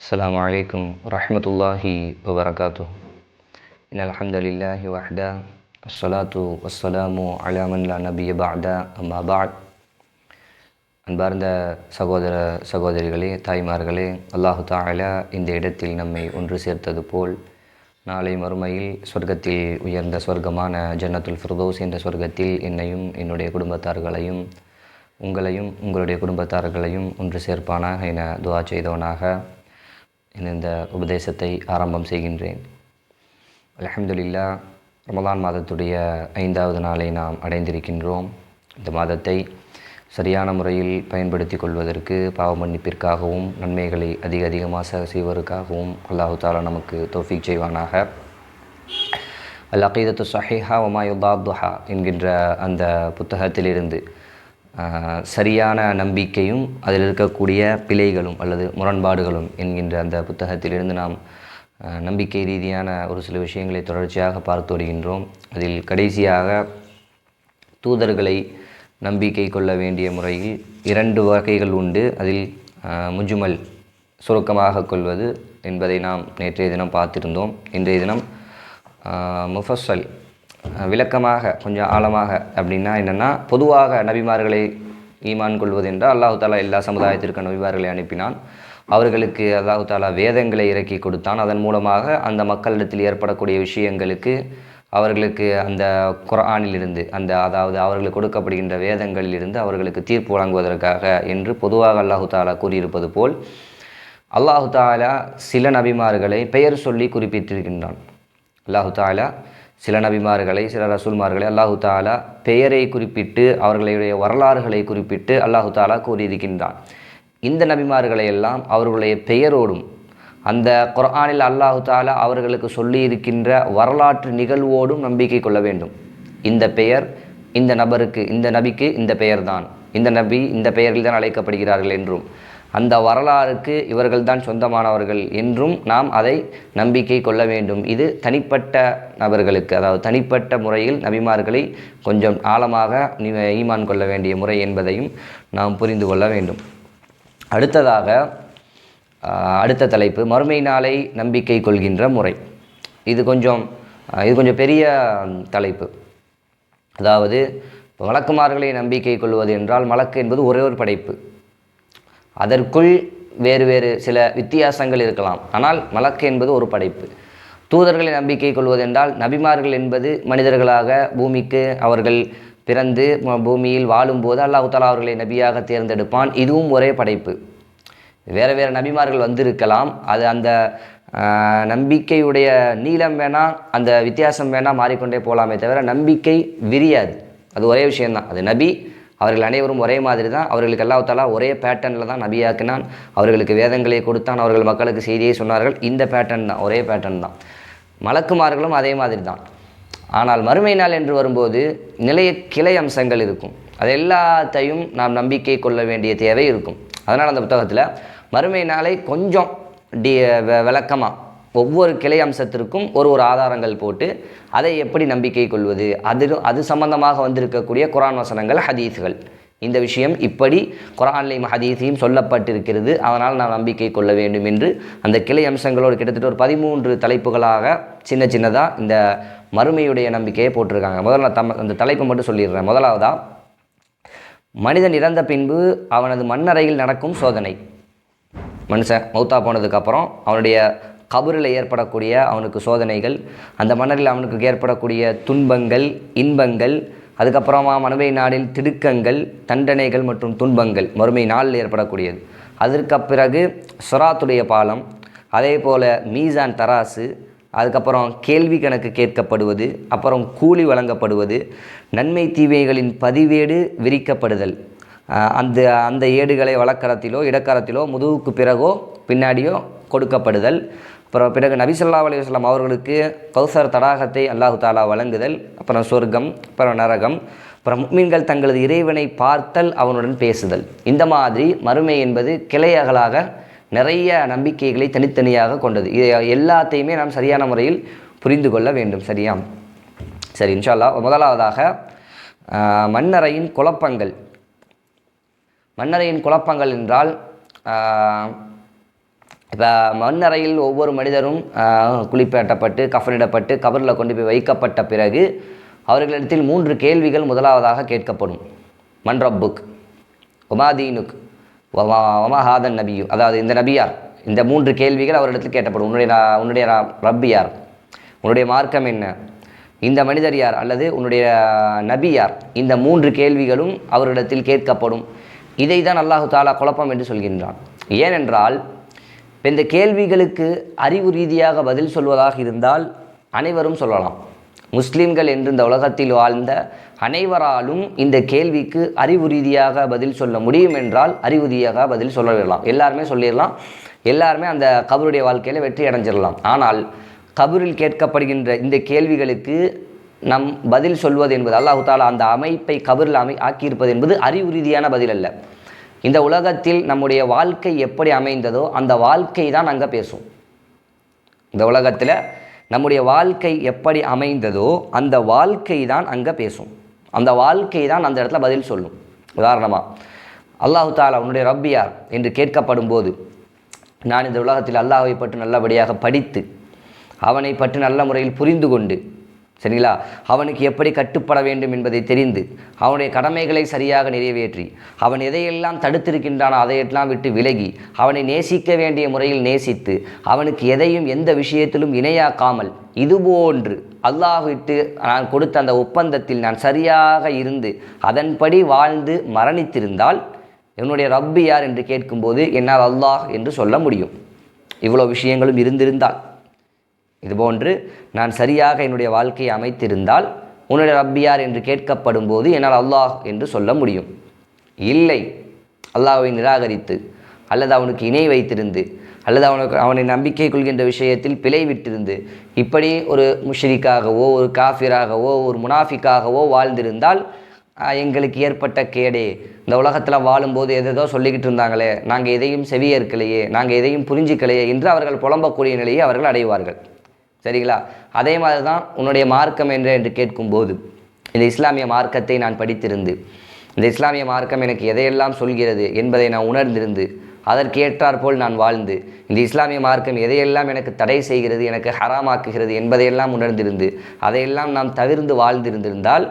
السلام عليكم ورحمة الله وبركاته إن الحمد لله وحده الصلاة والسلام على من لا نبي بعد أما بعد அன்பார்ந்த சகோதர சகோதரிகளே தாய்மார்களே அல்லாஹு தாலா இந்த இடத்தில் நம்மை ஒன்று சேர்த்தது போல் நாளை மறுமையில் சொர்க்கத்தில் உயர்ந்த சொர்க்கமான ஜன்னத்துல் ஃபிர்தோஸ் என்ற சொர்க்கத்தில் என்னையும் என்னுடைய குடும்பத்தார்களையும் உங்களையும் உங்களுடைய குடும்பத்தார்களையும் ஒன்று சேர்ப்பானாக என துவா செய்தவனாக இந்த உபதேசத்தை ஆரம்பம் செய்கின்றேன். அலமதுல்லா ரமலான் மாதத்துடைய ஐந்தாவது நாளை நாம் அடைந்திருக்கின்றோம். இந்த மாதத்தை சரியான முறையில் பயன்படுத்தி கொள்வதற்கு பாவ மன்னிப்பிற்காகவும் நன்மைகளை அதிக அதிகமாக செய்வதற்காகவும் அல்லாஹு தாலா நமக்கு தோஃபிக் செய்வானாக. அல் அகீதத்து சஹிஹா ஒமாயுதாப்துஹா என்கின்ற அந்த புத்தகத்திலிருந்து சரியான நம்பிக்கையும் அதில் இருக்கக்கூடிய பிழைகளும் அல்லது முரண்பாடுகளும் என்கின்ற அந்த புத்தகத்திலிருந்து நாம் நம்பிக்கை ரீதியான ஒரு சில விஷயங்களை தொடர்ச்சியாக பார்த்து வருகின்றோம். அதில் கடைசியாக தூதர்களை நம்பிக்கை கொள்ள வேண்டிய முறையில் இரண்டு வகைகள் உண்டு. அதில் முஜுமல் சுருக்கமாக கொள்வது என்பதை நாம் நேற்றைய தினம் பார்த்திருந்தோம். இன்றைய தினம் ஆஹ், முஃபஸ்ஸல் விளக்கமாக கொஞ்சம் ஆழமாக அப்படின்னா என்னென்னா பொதுவாக நபிமார்களை ஈமான் கொள்வது என்றால் அல்லாஹு தாலா எல்லா சமுதாயத்திற்கும் நபிமார்களை அனுப்பினான். அவர்களுக்கு அல்லாஹு தாலா வேதங்களை இறக்கி கொடுத்தான். அதன் மூலமாக அந்த மக்களிடத்தில் ஏற்படக்கூடிய விஷயங்களுக்கு அவர்களுக்கு அந்த குரானிலிருந்து அந்த அதாவது அவர்களுக்கு கொடுக்கப்படுகின்ற வேதங்களிலிருந்து அவர்களுக்கு தீர்ப்பு வழங்குவதற்காக என்று பொதுவாக அல்லாஹு தாலா கூறியிருப்பது போல் அல்லாஹு தாலா சில நபிமார்களை பெயர் சொல்லி குறிப்பிட்டிருக்கின்றான். அல்லாஹு தாலா சில நபிமார்களை சில ரசூல்மார்களை அல்லாஹு தாலா பெயரை குறிப்பிட்டு அவர்களுடைய வரலாறுகளை குறிப்பிட்டு அல்லாஹு தாலா கூறியிருக்கின்றான். இந்த நபிமார்களை எல்லாம் அவர்களுடைய பெயரோடும் அந்த குர்ஆனில் அல்லாஹு தாலா அவர்களுக்கு சொல்லியிருக்கின்ற வரலாற்று நிகழ்வோடும் நம்பிக்கை கொள்ள வேண்டும். இந்த பெயர் இந்த நபருக்கு இந்த நபிக்கு இந்த பெயர்தான். இந்த நபி இந்த பெயரில் தான் அழைக்கப்படுகிறார்கள் என்றும் அந்த வரலாறுக்கு இவர்கள்தான் சொந்தமானவர்கள் என்றும் நாம் அதை நம்பிக்கை கொள்ள வேண்டும். இது தனிப்பட்ட நபர்களுக்கு அதாவது தனிப்பட்ட முறையில் நபிமார்களை கொஞ்சம் ஆழமாக ஈமான் கொள்ள வேண்டிய முறை என்பதையும் நாம் புரிந்து கொள்ள வேண்டும். அடுத்ததாக அடுத்த தலைப்பு மறுமை நாளை நம்பிக்கை கொள்கின்ற முறை. இது கொஞ்சம் இது கொஞ்சம் பெரிய தலைப்பு. அதாவது வழக்குமார்களை நம்பிக்கை கொள்வது என்றால் மலக்கு என்பது ஒரே ஒரு படைப்பு. அதற்குள் வேறு வேறு சில வித்தியாசங்கள் இருக்கலாம். ஆனால் மலக்கு என்பது ஒரு படைப்பு. தூதர்களை நம்பிக்கை கொள்வதென்றால் நபிமார்கள் என்பது மனிதர்களாக பூமிக்கு அவர்கள் பிறந்து பூமியில் வாழும்போது அல்லாஹ் தஆலா அவர்களை நபியாக தேர்ந்தெடுப்பான். இதுவும் ஒரே படைப்பு. வேறு வேறு நபிமார்கள் வந்திருக்கலாம். அது அந்த நம்பிக்கையுடைய நீளம் வேணால் அந்த வித்தியாசம் வேணால் மாறிக்கொண்டே போகலாமே தவிர நம்பிக்கை விரியாது. அது ஒரே விஷயந்தான் அது நபி அவர்கள் அனைவரும் ஒரே மாதிரி தான் அவர்களுக்கு அல்லாஹ் ஒரே பேட்டர்னில் தான் நபியாக்கினான். அவர்களுக்கு வேதங்களை கொடுத்தான். அவர்கள் மக்களுக்கு செய்தியை சொன்னார்கள். இந்த பேட்டர்ன் தான். ஒரே பேட்டர்ன் தான். மலக்குமார்களும் அதே மாதிரி தான் ஆனால் மறுமை நாள் என்று வரும்போது நிலைய கிளை அம்சங்கள் இருக்கும். அது எல்லாத்தையும் நாம் நம்பிக்கை கொள்ள வேண்டிய தேவை இருக்கும். அதனால் அந்த புத்தகத்தில் மறுமை நாளை கொஞ்சம் டி விளக்கமாக ஒவ்வொரு கிளை அம்சத்திற்கும் ஒரு ஒரு ஆதாரங்கள் போட்டு அதை எப்படி நம்பிக்கை கொள்வது? அது அது சம்பந்தமாக வந்திருக்கக்கூடிய குரான் வசனங்கள் ஹதீஸ்கள். இந்த விஷயம் இப்படி குரான்லையும் ஹதீஸையும் சொல்லப்பட்டிருக்கிறது. அதனால் நான் நம்பிக்கை கொள்ள வேண்டும் என்று அந்த கிளை அம்சங்களோடு கிட்டத்தட்ட ஒரு பதிமூன்று தலைப்புகளாக சின்ன சின்னதாக இந்த மறுமையுடைய நம்பிக்கையை போட்டிருக்காங்க. முதல்ல தம் அந்த தலைப்பு மட்டும் சொல்லிடுறேன். முதலாவதா மனிதன் இறந்த பின்பு அவனது மண்ணறையில் நடக்கும் சோதனை. மனுஷன் மௌத்தா போனதுக்கப்புறம் அவனுடைய கபரில் ஏற்படக்கூடிய அவனுக்கு சோதனைகள் அந்த மன்னரில் அவனுக்கு ஏற்படக்கூடிய துன்பங்கள் இன்பங்கள் அதுக்கப்புறமா மனுவை நாளில் திடுக்கங்கள் தண்டனைகள் மற்றும் துன்பங்கள் மறுமை நாளில் ஏற்படக்கூடியது. அதற்கு பிறகு சொராத்துடைய பாலம் அதே போல் மீசான் தராசு அதுக்கப்புறம் கேள்வி கணக்கு கேட்கப்படுவது அப்புறம் கூலி வழங்கப்படுவது நன்மை தீவைகளின் பதிவேடு விரிக்கப்படுதல். அந்த அந்த ஏடுகளை வழக்கரத்திலோ இடக்கரத்திலோ முதுகுக்கு பிறகோ பின்னாடியோ கொடுக்கப்படுதல். அப்புறம் பிறகு நபிசல்லா அலையுஸ்லாம் அவர்களுக்கு கௌசர் தடாகத்தை அல்லாஹு தாலா வழங்குதல் அப்புறம் சொர்க்கம் அப்புறம் நரகம் அப்புறம் முக்மீன்கள் தங்களது இறைவனை பார்த்தல் அவனுடன் பேசுதல். இந்த மாதிரி மறுமை என்பது கிளையகளாக நிறைய நம்பிக்கைகளை தனித்தனியாக கொண்டது. இதை எல்லாத்தையுமே நாம் சரியான முறையில் புரிந்து கொள்ள வேண்டும். சரியா? சரி இன்ஷால்லா முதலாவதாக மன்னரையின் குழப்பங்கள். மன்னரையின் குழப்பங்கள் என்றால் இப்போ மண்ணறையில் ஒவ்வொரு மனிதரும் குளிப்பேட்டப்பட்டு குளிப்பாட்டப்பட்டு கஃனிடப்பட்டு கபரில் கொண்டு போய் வைக்கப்பட்ட பிறகு அவர்களிடத்தில் மூன்று கேள்விகள் முதலாவதாக கேட்கப்படும். மன் ரப்புக் ஒமாதீனுக் ஒமஹாதன் நபியு அதாவது இந்த நபியார் இந்த மூன்று கேள்விகள் அவரிடத்தில் கேட்கப்படும் உன்னுடைய ரா- உன்னுடைய ரா- ரப்பு யார்? உன்னுடைய மார்க்கம் என்ன? இந்த மனிதர் யார்? அல்லது உன்னுடைய நபி யார்? இந்த மூன்று கேள்விகளும் அவரிடத்தில் கேட்கப்படும். இதை தான் அல்லாஹு தாலா குழப்பம் என்று சொல்கின்றான். ஏனென்றால் இப்போ இந்த கேள்விகளுக்கு அறிவு ரீதியாக பதில் சொல்வதாக இருந்தால் அனைவரும் சொல்லலாம். முஸ்லிம்கள் என்று இந்த உலகத்தில் வாழ்ந்த அனைவராலும் இந்த கேள்விக்கு அறிவு ரீதியாக பதில் சொல்ல முடியும் என்றால் அறிவு ரீதியாக பதில் சொல்லிடலாம் எல்லாருமே சொல்லிடலாம். எல்லாருமே அந்த கபருடைய வாழ்க்கையில் வெற்றி அடைஞ்சிடலாம். ஆனால் கபரில் கேட்கப்படுகின்ற இந்த கேள்விகளுக்கு நம் பதில் சொல்வது என்பது அல்லாஹு தாலா அந்த அமைப்பை கபரில் அமை ஆக்கியிருப்பது என்பது அறிவு ரீதியான பதில் அல்ல. இந்த உலகத்தில் நம்முடைய வாழ்க்கை எப்படி அமைந்ததோ அந்த வாழ்க்கை தான் அங்கே பேசும். இந்த உலகத்தில் நம்முடைய வாழ்க்கை எப்படி அமைந்ததோ அந்த வாழ்க்கை தான் அங்கே பேசும். அந்த வாழ்க்கை தான் அந்த இடத்துல பதில் சொல்லும். உதாரணமாக அல்லாஹு தாலா உன்னுடைய ரப்பியார் என்று கேட்கப்படும் போது நான் இந்த உலகத்தில் அல்லாஹை பற்றி நல்லபடியாக படித்து அவனை பற்றி நல்ல முறையில் புரிந்து கொண்டு சரிங்களா? அவனுக்கு எப்படி கட்டுப்பட வேண்டும் என்பதை தெரிந்து அவனுடைய கடமைகளை சரியாக நிறைவேற்றி அவன் எதையெல்லாம் தடுத்திருக்கின்றானோ அதையெல்லாம் விட்டு விலகி அவனை நேசிக்க வேண்டிய முறையில் நேசித்து அவனுக்கு எதையும் எந்த விஷயத்திலும் இணையாக்காமல் இதுபோன்று அல்லாஹ் விட்டு நான் கொடுத்த அந்த ஒப்பந்தத்தில் நான் சரியாக இருந்து அதன்படி வாழ்ந்து மரணித்திருந்தால் என்னுடைய ரப்பு யார் என்று கேட்கும்போது என்னால் அல்லாஹ் என்று சொல்ல முடியும். இவ்வளோ விஷயங்களும் இருந்திருந்தால். இதுபோன்று நான் சரியாக என்னுடைய வாழ்க்கையை அமைத்திருந்தால் உன்னுடைய ரப்பியார் என்று கேட்கப்படும் போது என்னால் அல்லாஹ் என்று சொல்ல முடியும். இல்லை. அல்லாஹை நிராகரித்து அல்லது அவனுக்கு இணை வைத்திருந்து அல்லது அவனுக்கு அவனை நம்பிக்கை கொள்கின்ற விஷயத்தில் பிழை விட்டிருந்து இப்படி ஒரு முஷ்ரிக்காகவோ ஒரு காஃபிராகவோ ஒரு முனாஃபிக்காகவோ வாழ்ந்திருந்தால் எங்களுக்கு ஏற்பட்ட கேடே. இந்த உலகத்தில் வாழும்போது எதேதோ சொல்லிக்கிட்டு இருந்தாங்களே நாங்கள் எதையும் செவியேற்கலையே நாங்கள் எதையும் புரிஞ்சிக்கலையே என்று அவர்கள் புலம்பக்கூடிய நிலையை அவர்கள் அடைவார்கள். சரிங்களா? அதே மாதிரி தான் உன்னுடைய மார்க்கம் என்ன என்று கேட்கும்போது இந்த இஸ்லாமிய மார்க்கத்தை நான் படித்திருந்து இந்த இஸ்லாமிய மார்க்கம் எனக்கு எதையெல்லாம் சொல்கிறது என்பதை நான் உணர்ந்திருந்து அதற்கேற்றாற்போல் நான் வாழ்ந்து இந்த இஸ்லாமிய மார்க்கம் எதையெல்லாம் எனக்கு தடை செய்கிறது எனக்கு ஹராமாக்குகிறது என்பதையெல்லாம் உணர்ந்திருந்து அதையெல்லாம் நாம் தவிர்ந்து வாழ்ந்திருந்திருந்தால்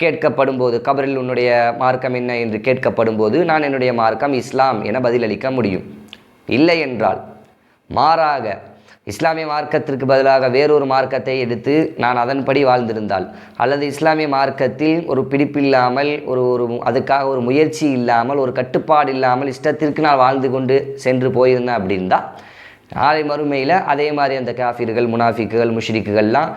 கேட்கப்படும் போது கபரில் உன்னுடைய மார்க்கம் என்ன என்று கேட்கப்படும் போது நான் என்னுடைய மார்க்கம் இஸ்லாம் என பதிலளிக்க முடியும். இல்லை என்றால் மாறாக இஸ்லாமிய மார்க்கத்திற்கு பதிலாக வேறொரு மார்க்கத்தை எடுத்து நான் அதன்படி வாழ்ந்திருந்தால். அல்லது இஸ்லாமிய மார்க்கத்தில் ஒரு பிடிப்பில்லாமல் ஒரு ஒரு அதுக்காக ஒரு முயற்சி இல்லாமல் ஒரு கட்டுப்பாடு இல்லாமல் இஷ்டத்திற்கு நான் வாழ்ந்து கொண்டு சென்று போயிருந்தேன் அப்படின்னா நாளை மறுமையில் அதே மாதிரி அந்த காஃபிர்கள் முனாஃபிக்குகள் முஷ்ரிக்குகள்லாம்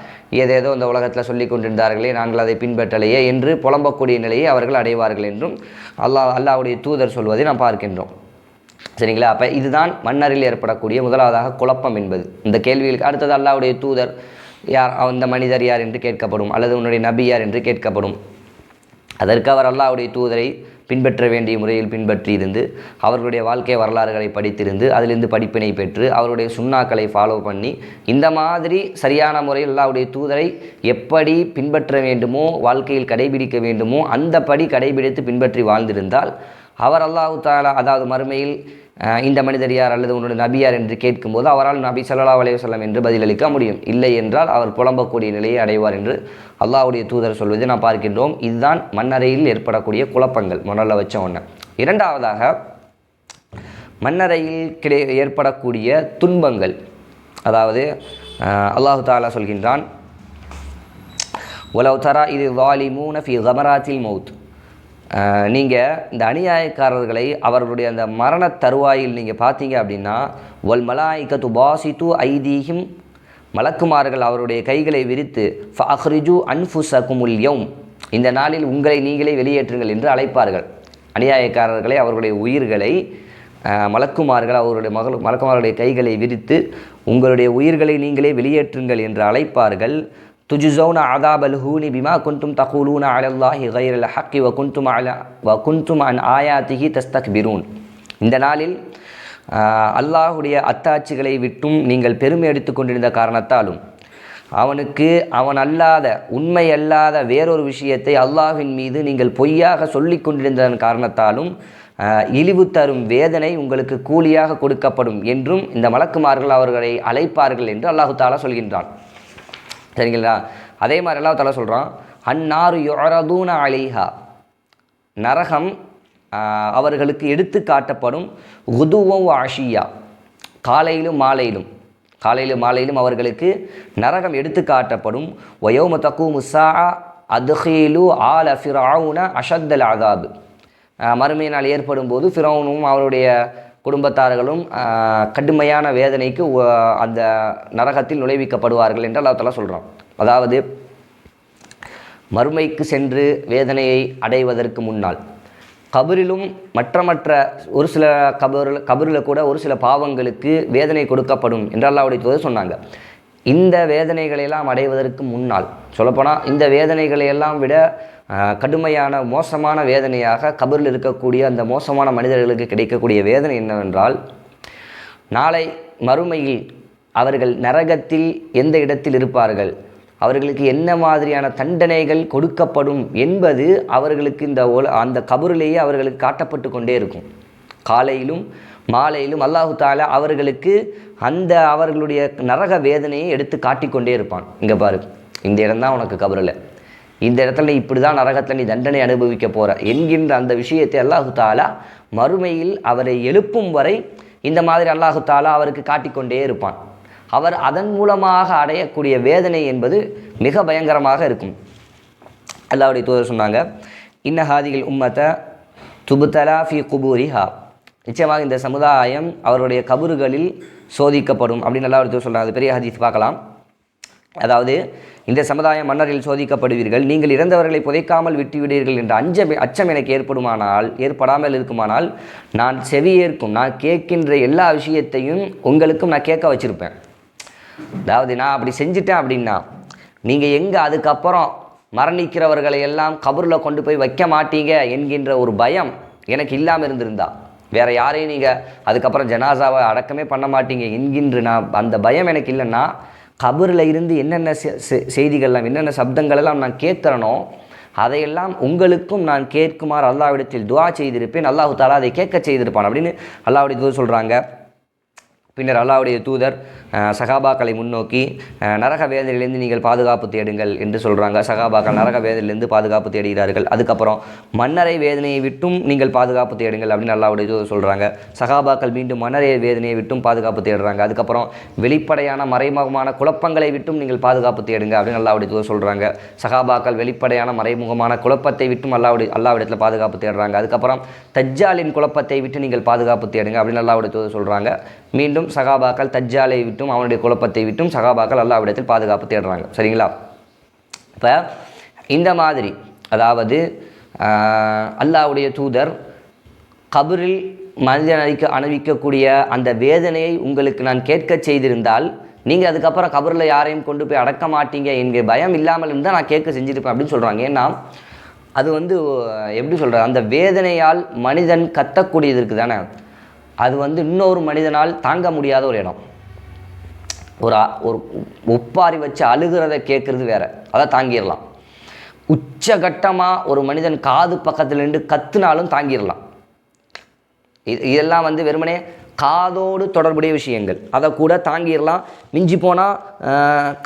ஏதேதோ இந்த உலகத்தில் சொல்லி கொண்டிருந்தார்களே நாங்கள் அதை பின்பற்றலையே என்று புலம்பக்கூடிய நிலையை அவர்கள் அடைவார்கள் என்றும் அல்லாஹ் அல்லாஹ்வுடைய தூதர் சொல்வதை நாம் பார்க்கின்றோம். சரிங்களா? அப்போ இதுதான் மன்னரில் ஏற்படக்கூடிய முதலாவதாக குழப்பம் என்பது. இந்த கேள்விகளுக்கு அடுத்தது அல்லாவுடைய தூதர் யார்? அந்த மனிதர் யார் என்று கேட்கப்படும். அல்லது உன்னுடைய நபி யார் என்று கேட்கப்படும். அதற்கு அவர் அல்லாவுடைய தூதரை பின்பற்ற வேண்டிய முறையில் பின்பற்றி இருந்து அவர்களுடைய வாழ்க்கை வரலாறுகளை படித்திருந்து அதிலிருந்து படிப்பினை பெற்று அவருடைய சுண்ணாக்களை ஃபாலோ பண்ணி இந்த மாதிரி சரியான முறையில் அல்லாவுடைய தூதரை எப்படி பின்பற்ற வேண்டுமோ வாழ்க்கையில் கடைபிடிக்க வேண்டுமோ அந்த படி கடைபிடித்து பின்பற்றி வாழ்ந்திருந்தால் அவர் அல்லாஹு தாலா அதாவது மறுமையில் இந்த மனிதர் யார் அல்லது உன்னுடைய நபியார் என்று கேட்கும்போது அவரால் நபி சல்லா அலையுசல்லம் என்று பதிலளிக்க முடியும். இல்லை என்றால் அவர் புலம்பக்கூடிய நிலையை அடைவார் என்று அல்லாவுடைய தூதர் சொல்வதை நாம் பார்க்கின்றோம். இதுதான் மண்ணறையில் ஏற்படக்கூடிய குழப்பங்கள். முதல்ல வச்ச ஒன்று இரண்டாவதாக மண்ணறையில் கிடை ஏற்படக்கூடிய துன்பங்கள். அதாவது அல்லாஹு தாலா சொல்கின்றான் உலவு தரா இது வாலிமூன ஃபி கமராத்தில் மவுத் நீங்கள் இந்த அநியாயக்காரர்களை அவர்களுடைய அந்த மரண தருவாயில் நீங்கள் பார்த்தீங்க அப்படின்னா ஒல் மலாய்கத்து பாசித்து ஐதீஹிம் மலக்குமார்கள் அவருடைய கைகளை விரித்து ஃபஹ்ரிஜு அன்ஃபுசகுமுல் யௌம் இந்த நாளில் உங்களை நீங்களே வெளியேற்றுங்கள் என்று அழைப்பார்கள். அநியாயக்காரர்களை அவர்களுடைய உயிர்களை மலக்குமார்கள் அவருடைய மகள் மலக்குமார்களுடைய கைகளை விரித்து உங்களுடைய உயிர்களை நீங்களே வெளியேற்றுங்கள் என்று அழைப்பார்கள். துஜுசௌன ஆதாபல் ஹூனி பிமா குந்தும் தகூலூன அலல்லாஹி கைரல் ஹக்கி வ குந்தும் அல வ குந்தும் அன் ஆயாத்திஹி தஸ்தக் பிரூன் இந்த நாளில் அல்லாஹுடைய அத்தாட்சிகளை விட்டும் நீங்கள் பெருமை எடுத்து கொண்டிருந்த காரணத்தாலும் அவனுக்கு அவன் அல்லாத உண்மை அல்லாத வேறொரு விஷயத்தை அல்லாஹின் மீது நீங்கள் பொய்யாக சொல்லிக் கொண்டிருந்ததன் காரணத்தாலும் இழிவு தரும் வேதனை உங்களுக்கு கூலியாக கொடுக்கப்படும் என்றும் இந்த மலக்குமார்கள் அவர்களை அழைப்பார்கள் என்று அல்லாஹு தாலா சொல்கின்றான். சரிங்களா அதே மாதிரி எல்லாம் தலை சொல்கிறான் அந்நாறு யொரதூன அலிஹா. நரகம் அவர்களுக்கு எடுத்து காட்டப்படும் உதுவம் ஆஷியா காலையிலும் மாலையிலும். காலையிலும் மாலையிலும் அவர்களுக்கு நரகம் எடுத்து காட்டப்படும். ஒயோம தக்கு முசா அதுஹீலு ஆல ஃபிரவுன அஷத்தல் அதாபு மறுமையினால் ஏற்படும் போது ஃபிரௌனும் அவருடைய குடும்பத்தார்களும் கடுமையான வேதனைக்கு அந்த நரகத்தில் நுழைவிக்கப்படுவார்கள் என்று அல்லாஹ் சொல்கிறோம் சொல்கிறான் அதாவது மறுமைக்கு சென்று வேதனையை அடைவதற்கு முன்னால் கபரிலும் மற்ற மற்ற ஒரு சில கபரில் கபரில் கூட ஒரு சில பாவங்களுக்கு வேதனை கொடுக்கப்படும் என்று அல்லாவுடைய தூதர் சொன்னாங்க. இந்த வேதனைகளை எல்லாம் அடைவதற்கு முன்னால் சொல்லப்போனால் இந்த வேதனைகளை எல்லாம் விட கடுமையான மோசமான வேதனையாக கபரில் இருக்கக்கூடிய அந்த மோசமான மனிதர்களுக்கு கிடைக்கக்கூடிய வேதனை என்னவென்றால் நாளை மறுமையில் அவர்கள் நரகத்தில் எந்த இடத்தில் இருப்பார்கள்? அவர்களுக்கு என்ன மாதிரியான தண்டனைகள் கொடுக்கப்படும் என்பது அவர்களுக்கு இந்த அந்த கபரிலேயே அவர்களுக்கு காட்டப்பட்டு கொண்டே இருக்கும். காலையிலும் மாலையிலும் அல்லாஹு தாலா அவர்களுக்கு அந்த அவர்களுடைய நரக வேதனையை எடுத்து காட்டிக்கொண்டே இருப்பான். இங்கே பாரு. இந்த இடம்தான் உனக்கு கபரில். இந்த இடத்துல நீ இப்படி தான் நரகத்தில் நீ தண்டனை அனுபவிக்க போகிற என்கின்ற அந்த விஷயத்தை அல்லாஹு தாலா மறுமையில் அவரை எழுப்பும் வரை இந்த மாதிரி அல்லாஹு தாலா அவருக்கு காட்டிக்கொண்டே இருப்பான். அவர் அதன் மூலமாக அடையக்கூடிய வேதனை என்பது மிக பயங்கரமாக இருக்கும். அல்லாவுடைய தூதர் சொன்னாங்க இன்ன ஹாதிகள் உம்மத்தை துபுத்தலா ஃபி குபூரிஹா. நிச்சயமாக இந்த சமுதாயம் அவருடைய கபறுகளில் சோதிக்கப்படும் அப்படின்னு நல்லா தூதர் சொல்கிறாங்க அது பெரிய ஹதீஸ் பார்க்கலாம். அதாவது இந்த சமுதாயம் மன்னரில் சோதிக்கப்படுவீர்கள் நீங்கள் இறந்தவர்களை புதைக்காமல் விட்டுவிடுவீர்கள் என்ற அஞ்ச அச்சம் எனக்கு ஏற்படுமானால் ஏற்படாமல் இருக்குமானால் நான் செவியேற்கும் நான் கேட்கின்ற எல்லா விஷயத்தையும் உங்களுக்கும் நான் கேட்க வச்சுருப்பேன். அதாவது நான் அப்படி செஞ்சுட்டேன் அப்படின்னா நீங்கள் எங்கே அதுக்கப்புறம் மரணிக்கிறவர்களை எல்லாம் கபரில் கொண்டு போய் வைக்க மாட்டீங்க என்கின்ற ஒரு பயம் எனக்கு இல்லாமல் இருந்திருந்தா வேற யாரையும் நீங்கள் அதுக்கப்புறம் ஜனாசாவை அடக்கமே பண்ண மாட்டீங்க. என்கின்ற நான் அந்த பயம் எனக்கு இல்லைன்னா கபரில் இருந்து என்னென்ன செ- செய்திகள்லாம் என்னென்ன சப்தங்கள் எல்லாம் நான் கேட்குறனோ அதையெல்லாம் உங்களுக்கும் நான் கேட்குமாறு அல்லாவிடத்தில் துவா செய்திருப்பேன். அல்லாஹு தாலா அதை கேட்க செய்திருப்பான் அப்படின்னு அல்லாவுடைய தூதர் சொல்கிறாங்க பின்னர் அல்லாவுடைய தூதர் சகாபாக்களை முன்னோக்கி நரக வேதனையிலிருந்து நீங்கள் பாதுகாப்பு தேடுங்கள் என்று சொல்கிறாங்க சகாபாக்கள் நரக வேதனையிலேருந்து பாதுகாப்பு தேடுகிறார்கள். அதுக்கப்புறம் மன்னரை வேதனையை விட்டும் நீங்கள் பாதுகாப்பு தேடுங்கள் அப்படின்னு அல்லாவுடைய தூதர் சொல்கிறாங்க சகாபாக்கள் மீண்டும் மன்னரை வேதனையை விட்டும் பாதுகாப்பு தேடுறாங்க. அதுக்கப்புறம் வெளிப்படையான மறைமுகமான குழப்பங்களை விட்டும் நீங்கள் பாதுகாப்பு தேடுங்க அப்படின்னு அல்லாவுடைய தூதர் சொல்கிறாங்க சகாபாக்கள் வெளிப்படையான மறைமுகமான குழப்பத்தை விட்டும் அல்லாவுடைய அல்லாவிடத்தில் பாதுகாப்பு தேடுறாங்க. அதுக்கப்புறம் தஜ்ஜாலின் குழப்பத்தை விட்டு நீங்கள் பாதுகாப்பு தேடுங்க அப்படின்னு அல்லாவுடைய தூதர் சொல்கிறாங்க மீண்டும் சகாபாக்கள் தஜ்ஜாலை விட்டும் அவனுடைய குழப்பத்தை விட்டும் சகாபாக்கள் அல்லாஹ்விடத்தில் பாதுகாப்பு தேடுறாங்க. சரிங்களா? இப்போ இந்த மாதிரி அதாவது அல்லாவுடைய தூதர் கபரில் மனிதன் அணிவிக்கக்கூடிய அந்த வேதனையை உங்களுக்கு நான் கேட்க செய்திருந்தால் நீங்கள் அதுக்கப்புறம் கபரில் யாரையும் கொண்டு போய் அடக்க மாட்டீங்க என்கிற பயம் இல்லாமல் இருந்தால் நான் கேட்க செஞ்சுருப்பேன் அப்படின்னு சொல்கிறாங்க ஏன்னா அது வந்து எப்படி சொல்கிறது அந்த வேதனையால் மனிதன் கத்தக்கூடியது இருக்குது தானே அது வந்து இன்னொரு மனிதனால் தாங்க முடியாத ஒரு இடம். ஒரு ஒரு ஒப்பாரி வச்சு அழுகிறத கேட்குறது வேற. அதை தாங்கிடலாம் உச்சகட்டமாக ஒரு மனிதன் காது பக்கத்தில் நின்று கத்துனாலும் தாங்கிடலாம் இது இதெல்லாம் வந்து வெறுமனே காதோடு தொடர்புடைய விஷயங்கள். அதை கூட தாங்கிடலாம் மிஞ்சி போனால்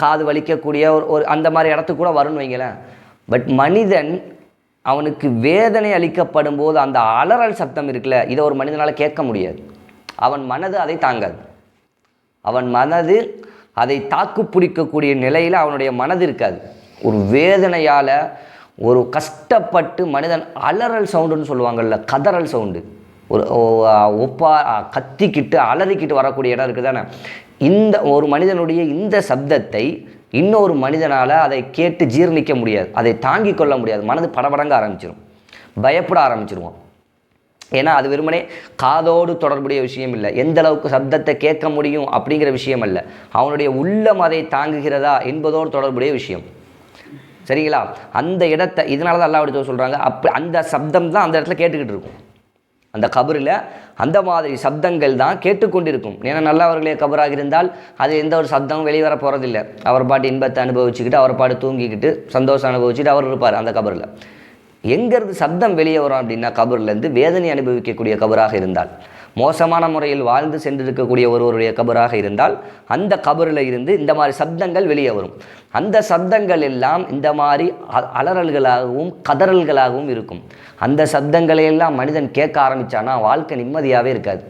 காது வலிக்கக்கூடிய ஒரு ஒரு அந்த மாதிரி இடத்துக்கு கூட வரும்னு வைங்களேன். பட் மனிதன் அவனுக்கு வேதனை அளிக்கப்படும் போது அந்த அலறல் சத்தம் இருக்குல்ல இதை ஒரு மனிதனால் கேட்க முடியாது. அவன் மனது அதை தாங்காது. அவன் மனது அதை தாக்கு பிடிக்கக்கூடிய நிலையில் அவனுடைய மனது இருக்காது. ஒரு வேதனையால் ஒரு கஷ்டப்பட்டு மனிதன் அலறல் சவுண்டுன்னு சொல்லுவாங்கல்ல கதறல் சவுண்டு. ஒரு ஒப்பா கத்திக்கிட்டு அலறிக்கிட்டு வரக்கூடிய இடம் இருக்குது தானே இந்த ஒரு மனிதனுடைய இந்த சப்தத்தை இன்னொரு மனிதனால் அதை கேட்டு ஜீர்ணிக்க முடியாது. அதை தாங்கிக் கொள்ள முடியாது. மனது படபடங்க ஆரம்பிச்சிடும் பயப்பட ஆரம்பிச்சிருவான் ஏன்னா அது வெறுமனே காதோடு தொடர்புடைய விஷயம் இல்லை. எந்த அளவுக்கு சப்தத்தை கேட்க முடியும் அப்படிங்கிற விஷயம் அல்ல. அவனுடைய உள்ளம் அதை தாங்குகிறதா என்பதோடு தொடர்புடைய விஷயம். சரிங்களா? அந்த இடத்தை இதனால தான் அல்லாஹ் அப்படி சொல்கிறாங்க அப்போ அந்த சப்தம் தான் அந்த இடத்துல கேட்டுக்கிட்டு இருக்கும். அந்த கபரில் அந்த மாதிரி சப்தங்கள் தான் கேட்டுக்கொண்டிருக்கும். ஏன்னா நல்லவர்களே கபராக இருந்தால் அது எந்த ஒரு சப்தமும் வெளிவர போகிறதில்லை அவர் பாட்டு இன்பத்தை அனுபவிச்சுக்கிட்டு அவர் பாட்டு தூங்கிக்கிட்டு சந்தோஷம் அனுபவிச்சுட்டு அவர் இருப்பார் அந்த கபரில். எங்கேருந்து சப்தம் வெளியே வரும் அப்படின்னா கபர்லேருந்து வேதனை அனுபவிக்கக்கூடிய கபராக இருந்தால். மோசமான முறையில் வாழ்ந்து சென்றிருக்கக்கூடிய ஒருவருடைய கபராக இருந்தால் அந்த கபரில் இருந்து இந்த மாதிரி சப்தங்கள் வெளியே வரும். அந்த சப்தங்கள் எல்லாம் இந்த மாதிரி அ- அலறல்களாகவும் கதறல்களாகவும் இருக்கும். அந்த சப்தங்களை எல்லாம் மனிதன் கேட்க ஆரம்பித்தான்னா வாழ்க்கை நிம்மதியாகவே இருக்காது.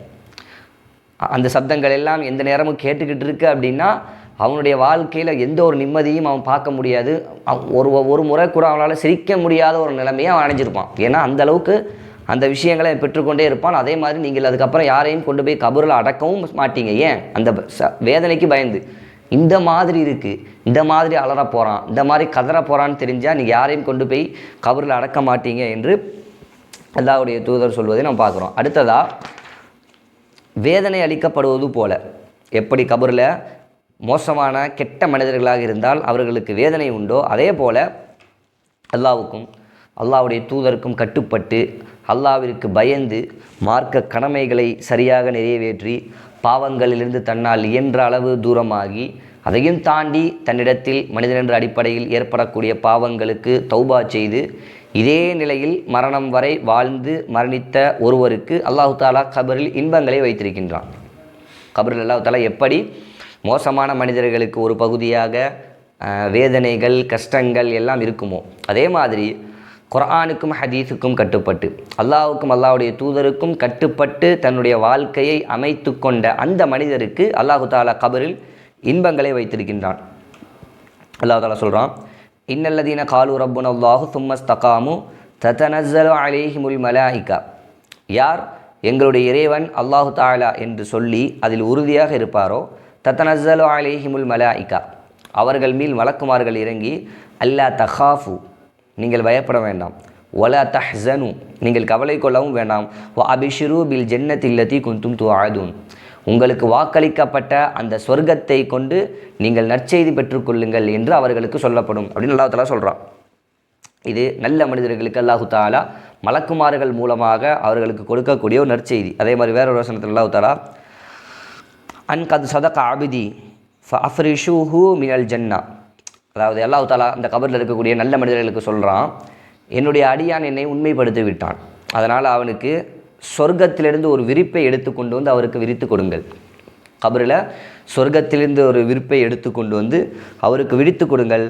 அந்த சப்தங்கள் எல்லாம் எந்த நேரமும் கேட்டுக்கிட்டு இருக்கு அப்படின்னா அவனுடைய வாழ்க்கையில் எந்த ஒரு நிம்மதியும் அவன் பார்க்க முடியாது. ஒரு ஒரு முறை கூட அவனால் சிரிக்க முடியாத ஒரு நிலைமையை அவன் அடைஞ்சிருப்பான். ஏன்னா அந்த அளவுக்கு அந்த விஷயங்களை பெற்றுக்கொண்டே இருப்பான். அதே மாதிரி நீங்கள் அதுக்கப்புறம் யாரையும் கொண்டு போய் கபரில் அடக்கவும் மாட்டீங்க. ஏன்? அந்த ச- வேதனைக்கு பயந்து. இந்த மாதிரி இருக்குது இந்த மாதிரி அலற போகிறான் இந்த மாதிரி கதற போகிறான்னு தெரிஞ்சால் நீங்கள் யாரையும் கொண்டு போய் கபரில் அடக்க மாட்டீங்க என்று அல்லாவுடைய தூதர் சொல்வதை நம்ம பார்க்குறோம். அடுத்ததாக வேதனை அளிக்கப்படுவது போல. எப்படி கபரில் மோசமான கெட்ட மனிதர்களாக இருந்தால் அவர்களுக்கு வேதனை உண்டோ? அதே போல் அல்லாவுக்கும் அல்லாவுடைய தூதருக்கும் கட்டுப்பட்டு அல்லாவிற்கு பயந்து மார்க்க கடமைகளை சரியாக நிறைவேற்றி பாவங்களிலிருந்து தன்னால் இயன்ற அளவு தூரமாகி அதையும் தாண்டி தன்னிடத்தில் மனிதன் என்ற அடிப்படையில் ஏற்படக்கூடிய பாவங்களுக்கு தௌபா செய்து இதே நிலையில் மரணம் வரை வாழ்ந்து மரணித்த ஒருவருக்கு அல்லாஹு தாலா கபரில் இன்பங்களை வைத்திருக்கின்றான். கபரில் அல்லாஹ் தாலா எப்படி மோசமான மனிதர்களுக்கு ஒரு பகுதியாக வேதனைகள் கஷ்டங்கள் எல்லாம் இருக்குமோ அதே மாதிரி குரானுக்கும் ஹதீஸுக்கும் கட்டுப்பட்டு. அல்லாவுக்கும் அல்லாவுடைய தூதருக்கும் கட்டுப்பட்டு தன்னுடைய வாழ்க்கையை அமைத்து கொண்ட அந்த மனிதருக்கு அல்லாஹு தாலா கபரில் இன்பங்களை வைத்திருக்கின்றான். அல்லாஹு தாலா சொல்கிறான் இன்னல்லதீன காலு ரப்புன் அல்லாஹு சும்மஸ்தகாமு தத்தனஸ்ஸலு அலேஹிமுல் மலாயிகா. யார் எங்களுடைய இறைவன் அல்லாஹு தாலா என்று சொல்லி அதில் உறுதியாக இருப்பாரோ தத்தனஸ்ஸலு அலேஹிமுல் மலாயிகா. அவர்கள் மீல் மலக்குமார்கள் இறங்கி அல்லா தஹாஃபு நீங்கள் பயப்பட வேண்டாம். ஒல தஹ்சனு நீங்கள் கவலை கொள்ளவும் வேண்டாம். வ அபிஷிரு பில் ஜென்னத்தில்லதி குந்தும் துவாதுன் உங்களுக்கு வாக்களிக்கப்பட்ட அந்த சொர்க்கத்தை கொண்டு நீங்கள் நற்செய்தி பெற்றுக்கொள்ளுங்கள் என்று அவர்களுக்கு சொல்லப்படும் அப்படின்னு அல்லாஹ் சொல்கிறான் இது நல்ல மனிதர்களுக்கு அல்லாஹு தாலா மலக்குமார்கள் மூலமாக அவர்களுக்கு கொடுக்கக்கூடிய ஒரு நற்செய்தி. அதே மாதிரி வேற ஒரு வசனத்தில் அல்லாஹு தாலா அன் கத் சதக ஆபிதி ஃபஅஃப்ரிஷூஹு மினல் ஜன்னா. அதாவது அல்லாஹ் தாலா அந்த கபரில் இருக்கக்கூடிய நல்ல மனிதர்களுக்கு சொல்கிறான் என்னுடைய அடியான் என்னை உண்மைப்படுத்தி விட்டான். அதனால் அவனுக்கு சொர்க்கத்திலிருந்து ஒரு விரிப்பை எடுத்து கொண்டு வந்து அவருக்கு விரித்து கொடுங்கள். கபரில் சொர்க்கத்திலிருந்து ஒரு விரிப்பை எடுத்து கொண்டு வந்து அவருக்கு விரித்து கொடுங்கள்.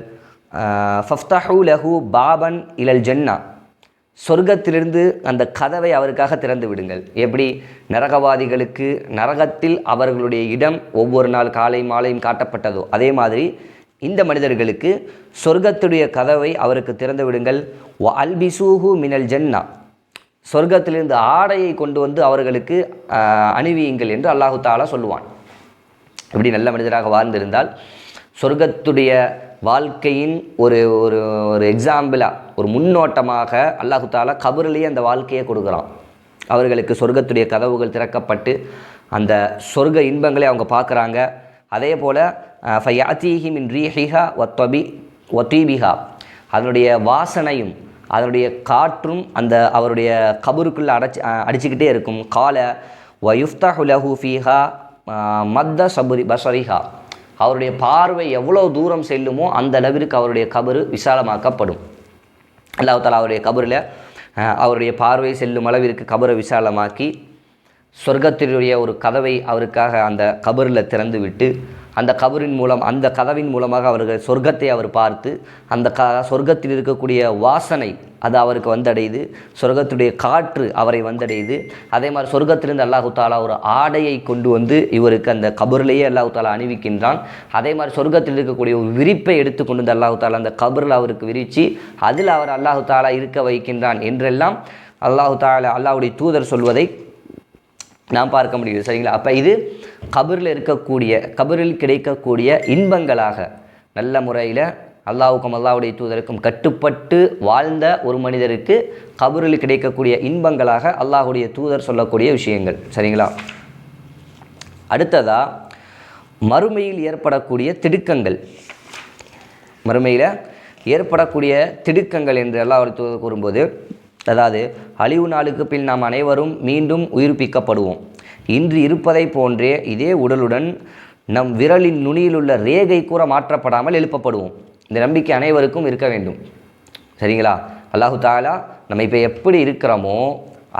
ஃபஃப்தஹு லஹு பாபன் இலல் ஜன்னா. சொர்க்கத்திலிருந்து அந்த கதவை அவருக்காக திறந்து விடுங்கள். எப்படி? நரகவாதிகளுக்கு நரகத்தில் அவர்களுடைய இடம் ஒவ்வொரு நாள் காலை மாலையும் காட்டப்பட்டதோ அதே மாதிரி இந்த மனிதர்களுக்கு சொர்க்கத்துடைய கதவை அவருக்கு திறந்து விடுங்கள். அல்பிசூஹு மினல் ஜன்னா. சொர்க்கத்திலிருந்து ஆடையை கொண்டு வந்து அவர்களுக்கு அணிவியுங்கள் என்று அல்லாஹு தாலா சொல்லுவான். இப்படி நல்ல மனிதராக வாழ்ந்திருந்தால் சொர்க்கத்துடைய வாழ்க்கையின் ஒரு ஒரு ஒரு எக்ஸாம்பிளாக ஒரு முன்னோட்டமாக அல்லாஹு தாலா கபரிலேயே அந்த வாழ்க்கையை கொடுக்குறான். அவர்களுக்கு சொர்க்கத்துடைய கதவுகள் திறக்கப்பட்டு அந்த சொர்க்க இன்பங்களை அவங்க பார்க்குறாங்க. அதே போல் ஃபயாத்தீஹி மின் ரீஹிஹா ஒத்தபி ஒத்தீபிஹா அதனுடைய வாசனையும் அதனுடைய காற்றும் அந்த அவருடைய கபருக்குள்ளே அடைச்சி அடிச்சுக்கிட்டே இருக்கும். கால வயுஃப்தஹு ஃபீஹா மத்த சபுரி பசரிஹா. அவருடைய பார்வை எவ்வளோ தூரம் செல்லுமோ அந்த அளவிற்கு அவருடைய கபரு விசாலமாக்கப்படும். அல்லாஹால அவருடைய கபரில் அவருடைய பார்வை செல்லும் அளவிற்கு கபரை விசாலமாக்கி சொர்க்கத்தினுடைய ஒரு கதவை அவருக்காக அந்த கபரில் திறந்து விட்டு அந்த கபரின் மூலம் அந்த கதவின் மூலமாக அவர்கள் சொர்க்கத்தை அவர் பார்த்து அந்த க சொர்க்கத்தில் இருக்கக்கூடிய வாசனை அது அவருக்கு வந்தடையுது. சொர்க்கத்துடைய காற்று அவரை வந்தடையுது. அதே மாதிரி சொர்க்கத்திலிருந்து அல்லாஹு தாலா ஒரு ஆடையை கொண்டு வந்து இவருக்கு அந்த கபருலேயே அல்லாஹு தாலா அணிவிக்கின்றான். அதே மாதிரி சொர்க்கத்தில் இருக்கக்கூடிய ஒரு விரிப்பை எடுத்து கொண்டு வந்து அல்லாஹு தாலா அந்த கபரில் அவருக்கு விரித்து அதில் அவர் அல்லாஹு தாலா இருக்க வைக்கின்றான் என்றெல்லாம் அல்லாஹு தாலா அல்லாஹுடைய தூதர் சொல்வதை நாம் பார்க்க முடியுது சரிங்களா? அப்போ இது கபரில் இருக்கக்கூடிய கபரில் கிடைக்கக்கூடிய இன்பங்களாக நல்ல முறையில் அல்லாவுக்கும் அல்லாவுடைய தூதருக்கும் கட்டுப்பட்டு வாழ்ந்த ஒரு மனிதருக்கு கபரில் கிடைக்கக்கூடிய இன்பங்களாக அல்லாஹுடைய தூதர் சொல்லக்கூடிய விஷயங்கள். சரிங்களா? அடுத்ததா மறுமையில் ஏற்படக்கூடிய திடுக்கங்கள். மறுமையில் ஏற்படக்கூடிய திடுக்கங்கள் என்று அல்லாஹ் தூதர் கூறும்போது அதாவது அழிவு நாளுக்கு பின் நாம் அனைவரும் மீண்டும் உயிர்ப்பிக்கப்படுவோம். இன்று இருப்பதை போன்றே இதே உடலுடன் நம் விரலின் நுனியில் உள்ள ரேகை கூற மாற்றப்படாமல் எழுப்பப்படுவோம். இந்த நம்பிக்கை அனைவருக்கும் இருக்க வேண்டும். சரிங்களா? அல்லாஹு தாலா நம்ம இப்போ எப்படி இருக்கிறோமோ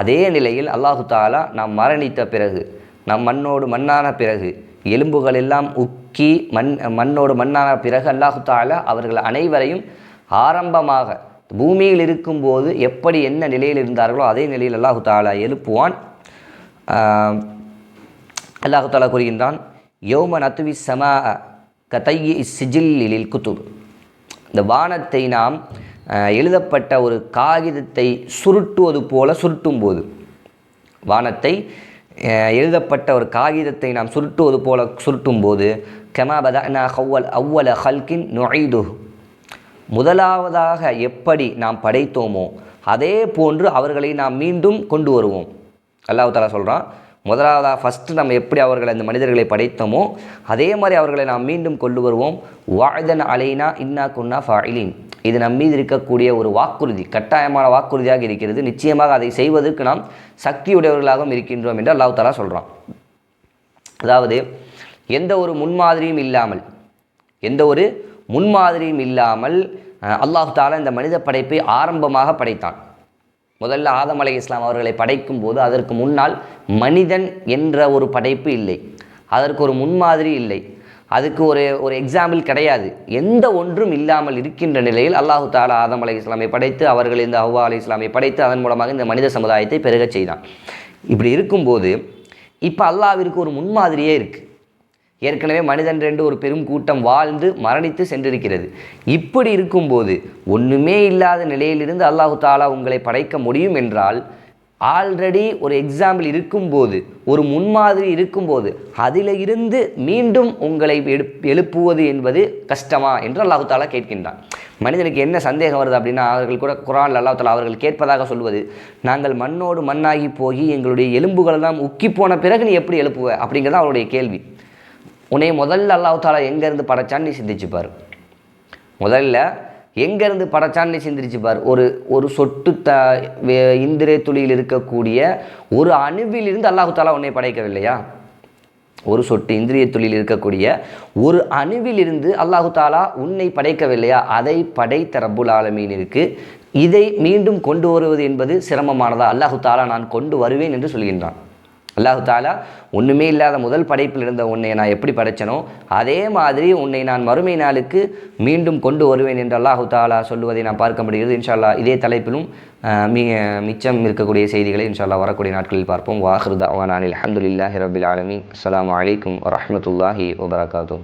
அதே நிலையில் அல்லாஹு தாலா நாம் மரணித்த பிறகு நம் மண்ணோடு மண்ணான பிறகு எலும்புகள் எல்லாம் உக்கி மண் மண்ணோடு மண்ணான பிறகு அல்லாஹு தாலா அவர்கள் அனைவரையும் ஆரம்பமாக பூமியில் இருக்கும்போது எப்படி என்ன நிலையில் இருந்தார்களோ அதே நிலையில் அல்லாஹு தாலா எழுப்புவான். அல்லாஹு தாலா கூறுகின்றான் யோம நத்துவி சமா கதையி சிஜில்லில் குத்துப். இந்த வானத்தை நாம் எழுதப்பட்ட ஒரு காகிதத்தை சுருட்டுவது போல சுருட்டும் போது வானத்தை எழுதப்பட்ட ஒரு காகிதத்தை நாம் சுருட்டுவது போல சுருட்டும் போது கமா பதனா ஹவ்வல் அவ்வல ஹல்கின் நொய்து முதலாவதாக எப்படி நாம் படைத்தோமோ அதே போன்று அவர்களை நாம் மீண்டும் கொண்டு வருவோம். அல்லாஹ் தாலா சொல்கிறான் முதலாவதாக ஃபஸ்ட்டு நம்ம எப்படி அவர்களை அந்த மனிதர்களை படைத்தோமோ அதே மாதிரி அவர்களை நாம் மீண்டும் கொண்டு வருவோம். வாய்தன் அலைனா இன்னா குன்னா ஃபாயிலின் இது நம் மீது இருக்கக்கூடிய ஒரு வாக்குறுதி கட்டாயமான வாக்குறுதியாக இருக்கிறது. நிச்சயமாக அதை செய்வதற்கு நாம் சக்தியுடையவர்களாகவும் இருக்கின்றோம் என்று அல்லாஹ் தாலா சொல்கிறான் அதாவது எந்த ஒரு முன்மாதிரியும் இல்லாமல் எந்த ஒரு முன்மாதிரியும் இல்லாமல் அல்லாஹு அல்லாஹ் தாலா இந்த மனித படைப்பை ஆரம்பமாக படைத்தான். முதல்ல ஆதம் அலை இஸ்லாம் அவர்களை படைக்கும் போது அதற்கு முன்னால் மனிதன் என்ற ஒரு படைப்பு இல்லை. அதற்கு ஒரு முன்மாதிரி இல்லை. அதுக்கு ஒரு ஒரு எக்ஸாம்பிள் கிடையாது. எந்த ஒன்றும் இல்லாமல் இருக்கின்ற நிலையில் அல்லாஹு தாலா ஆதம் அலை இஸ்லாமை படைத்து அவர்கள் இந்த அவ்வா அலி இஸ்லாமை படைத்து அதன் மூலமாக இந்த மனித சமுதாயத்தை பெருகச் செய்தான். இப்படி இருக்கும்போது இப்போ அல்லாவிற்கு ஒரு முன்மாதிரியே இருக்குது ஏற்கனவே மனிதன் ரெண்டு ஒரு பெரும் கூட்டம் வாழ்ந்து மரணித்து சென்றிருக்கிறது. இப்படி இருக்கும்போது ஒன்றுமே இல்லாத நிலையிலிருந்து அல்லாஹு தாலா உங்களை படைக்க முடியும் என்றால் ஆல்ரெடி ஒரு எக்ஸாம்பிள் இருக்கும்போது ஒரு முன்மாதிரி இருக்கும்போது அதில் இருந்து மீண்டும் உங்களை எழுப் எழுப்புவது என்பது கஷ்டமா என்று அல்லாஹு தாலா கேட்கின்றான். மனிதனுக்கு என்ன சந்தேகம் வருது அப்படின்னா அவர்கள் கூட குரான் அல்லாஹ் தாலா அவர்கள் கேட்பதாக சொல்வது நாங்கள் மண்ணோடு மண்ணாகி போய் எங்களுடைய எலும்புகள் எல்லாம் உக்கி போன பிறகு நீ எப்படி எழுப்புவ? அப்படிங்கிறது அவருடைய கேள்வி. உன்னை முதல்ல அல்லாஹாலா எங்கேருந்து படைச்சான்னு நீ சிந்திச்சுப்பார் முதல்ல எங்கேருந்து படைச்சான்னு நீ பார். ஒரு ஒரு சொட்டு த வே- இந்திரிய துளியில் இருக்கக்கூடிய ஒரு அணுவிலிருந்து அல்லாஹு தாலா உன்னை படைக்கவில்லையா? ஒரு சொட்டு இந்திரிய துளியில் இருக்கக்கூடிய ஒரு அணுவிலிருந்து அல்லாஹு தாலா உன்னை படைக்கவில்லையா? அதை படைத்த ரப்புல் ஆலமீனிற்கு இதை மீண்டும் கொண்டு வருவது என்பது சிரமமானதா? அல்லாஹு தாலா நான் கொண்டு வருவேன் என்று சொல்கின்றான். அல்லாஹு தாலா ஒன்றுமே இல்லாத முதல் படைப்பில் இருந்த உன்னை நான் எப்படி படைச்சனோ அதே மாதிரி உன்னை நான் மறுமை நாளுக்கு மீண்டும் கொண்டு வருவேன் என்று அல்லாஹு தாலா சொல்லுவதை நான் பார்க்க முடிகிறது. இன்ஷால்லா இதே தலைப்பிலும் மி மிச்சம் இருக்கக்கூடிய செய்திகளை இன்ஷால்லா வரக்கூடிய நாட்களில் பார்ப்போம். வாஹ்ருதா வானில் அஹமதுல்லாஹி ரபில் ஆலமீன். அஸ்ஸலாமு அலைக்கும் வரஹ்மத்துல்லாஹி வபரகாத்துஹ்.